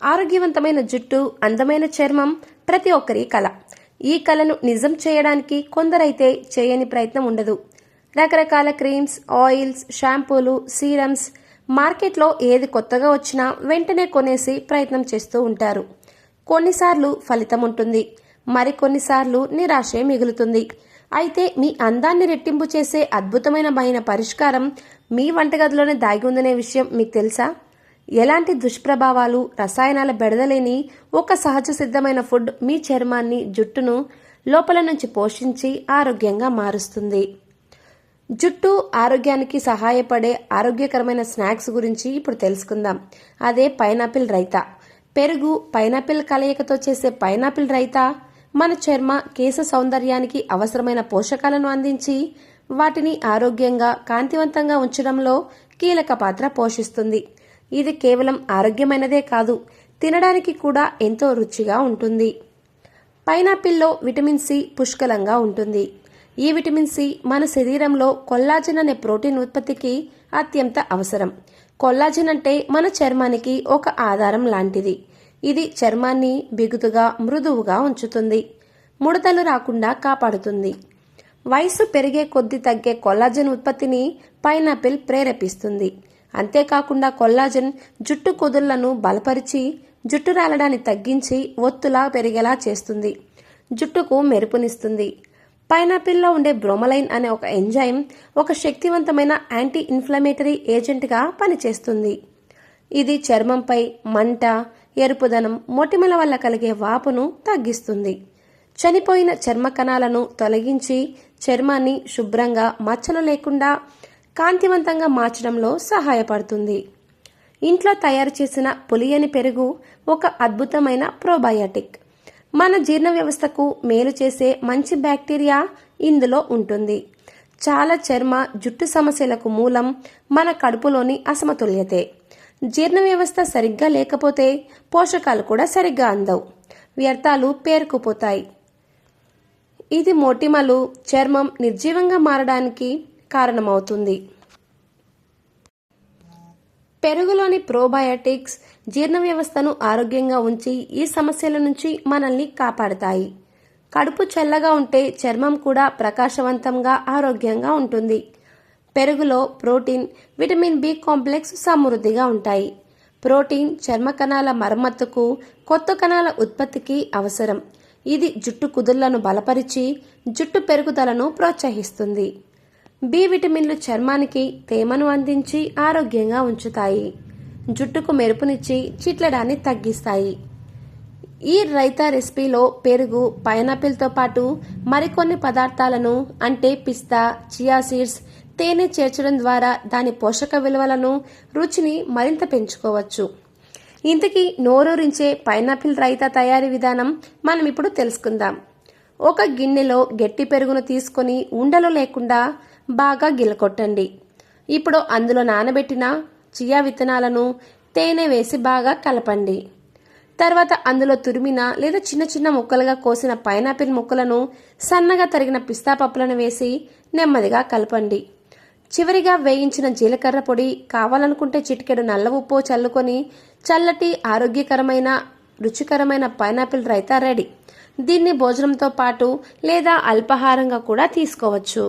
ఆరోగ్యవంతమైన జుట్టు అందమైన చర్మం ప్రతి ఒక్కరి కళ. ఈ కళను నిజం చేయడానికి కొందరైతే చేయని ప్రయత్నం ఉండదు. రకరకాల క్రీమ్స్ ఆయిల్స్ షాంపూలు సీరమ్స్ మార్కెట్లో ఏది కొత్తగా వచ్చినా వెంటనే కొనేసి ప్రయత్నం చేస్తూ ఉంటారు. కొన్నిసార్లు ఫలితం ఉంటుంది. మరికొన్నిసార్లు నిరాశే మిగులుతుంది. అయితే మీ అందాన్ని రెట్టింపు చేసే అద్భుతమైన మైన పరిష్కారం మీ వంటగదిలోనే దాగి ఉందనే విషయం మీకు తెలుసా? ఎలాంటి దుష్ప్రభావాలు రసాయనాల బెడదలేని ఒక సహజ సిద్ధమైన ఫుడ్ మీ చర్మాన్ని జుట్టును లోపల నుంచి పోషించి ఆరోగ్యంగా మారుస్తుంది. జుట్టు ఆరోగ్యానికి సహాయపడే ఆరోగ్యకరమైన స్నాక్స్ గురించి ఇప్పుడు తెలుసుకుందాం. అదే పైనాపిల్ రైతా. పెరుగు పైనాపిల్ కలయికతో చేసే పైనాపిల్ రైతా మన చర్మ కేశ సౌందర్యానికి అవసరమైన పోషకాలను అందించి వాటిని ఆరోగ్యంగా కాంతివంతంగా ఉంచడంలో కీలక పాత్ర పోషిస్తుంది. ఇది కేవలం ఆరోగ్యమైనదే కాదు తినడానికి కూడా ఎంతో రుచిగా ఉంటుంది. పైనాపిల్లో విటమిన్ సి పుష్కలంగా ఉంటుంది. ఈ విటమిన్ సి మన శరీరంలో కొల్లాజన్ అనే ప్రోటీన్ ఉత్పత్తికి అత్యంత అవసరం. కొల్లాజన్ అంటే మన చర్మానికి ఒక ఆధారం లాంటిది. ఇది చర్మాన్ని బిగుతుగా మృదువుగా ఉంచుతుంది. ముడతలు రాకుండా కాపాడుతుంది. వయసు పెరిగే కొద్దీ తగ్గే కొల్లాజన్ ఉత్పత్తిని పైనాపిల్ ప్రేరేపిస్తుంది. అంతేకాకుండా కొల్లాజన్ జుట్టు కుదుళ్ళను బలపరిచి జుట్టు రాలడాన్ని తగ్గించి ఒత్తులా పెరిగేలా చేస్తుంది. జుట్టుకు మెరుపునిస్తుంది. పైనాపిల్లో ఉండే బ్రోమలైన్ అనే ఒక ఎంజైమ్ ఒక శక్తివంతమైన యాంటీ ఇన్ఫ్లమేటరీ ఏజెంట్గా పనిచేస్తుంది. ఇది చర్మంపై మంట ఎరుపుదనం మొటిమల వల్ల కలిగే వాపును తగ్గిస్తుంది. చనిపోయిన చర్మ కణాలను తొలగించి చర్మాన్ని శుభ్రంగా మచ్చలు లేకుండా కాంతివంతంగా మార్చడంలో సహాయపడుతుంది. ఇంట్లో తయారు చేసిన పులియని పెరుగు ఒక అద్భుతమైన ప్రోబయాటిక్. మన జీర్ణ వ్యవస్థకు మేలు చేసే మంచి బ్యాక్టీరియా ఇందులో ఉంటుంది. చాలా చర్మ జుట్టు సమస్యలకు మూలం మన కడుపులోని అసమతుల్యతే. జీర్ణ వ్యవస్థ సరిగ్గా లేకపోతే పోషకాలు కూడా సరిగ్గా అందవు. వ్యర్థాలు పేరుకుపోతాయి. ఇది మొటిమలు చర్మం నిర్జీవంగా మారడానికి కారణమవుతుంది. పెరుగులోని ప్రోబయోటిక్స్ జీర్ణ వ్యవస్థను ఆరోగ్యంగా ఉంచి ఈ సమస్యల నుంచి మనల్ని కాపాడతాయి. కడుపు చల్లగా ఉంటే చర్మం కూడా ప్రకాశవంతంగా ఆరోగ్యంగా ఉంటుంది. పెరుగులో ప్రోటీన్ విటమిన్ బి కాంప్లెక్స్ సమృద్ధిగా ఉంటాయి. ప్రోటీన్ చర్మ కణాల మరమ్మత్తుకు కొత్త కణాల ఉత్పత్తికి అవసరం. ఇది జుట్టు కుదుళ్ళను బలపరిచి జుట్టు పెరుగుదలను ప్రోత్సహిస్తుంది. బి విటమిన్లు చర్మానికి తేమను అందించి ఆరోగ్యంగా ఉంచుతాయి. జుట్టుకు మెరుపునిచ్చి చిట్లడాన్ని తగ్గిస్తాయి. ఈ రైతా రెసిపీలో పెరుగు పైనాపిల్తో పాటు మరికొన్ని పదార్థాలను అంటే పిస్తా చియా సీడ్స్ తేనె చేర్చడం ద్వారా దాని పోషక విలువలను రుచిని మరింత పెంచుకోవచ్చు. ఇంతకీ నోరూరించే పైనాపిల్ రైతా తయారీ విధానం మనం ఇప్పుడు తెలుసుకుందాం. ఒక గిన్నెలో గట్టి పెరుగును తీసుకొని ఉండలు లేకుండా బాగా గిలకొట్టండి. ఇప్పుడు అందులో నానబెట్టిన చియా విత్తనాలను తేనె వేసి బాగా కలపండి. తర్వాత అందులో తురిమిన లేదా చిన్న చిన్న ముక్కలుగా కోసిన పైనాపిల్ ముక్కలను సన్నగా తరిగిన పిస్తా పప్పులను వేసి నెమ్మదిగా కలపండి. చివరిగా వేయించిన జీలకర్ర పొడి కావాలనుకుంటే చిటికెడు నల్ల ఉప్పు చల్లుకొని చల్లటి ఆరోగ్యకరమైన రుచికరమైన పైనాపిల్ రైతా రెడీ. దీన్ని భోజనంతో పాటు లేదా అల్పాహారంగా కూడా తీసుకోవచ్చు.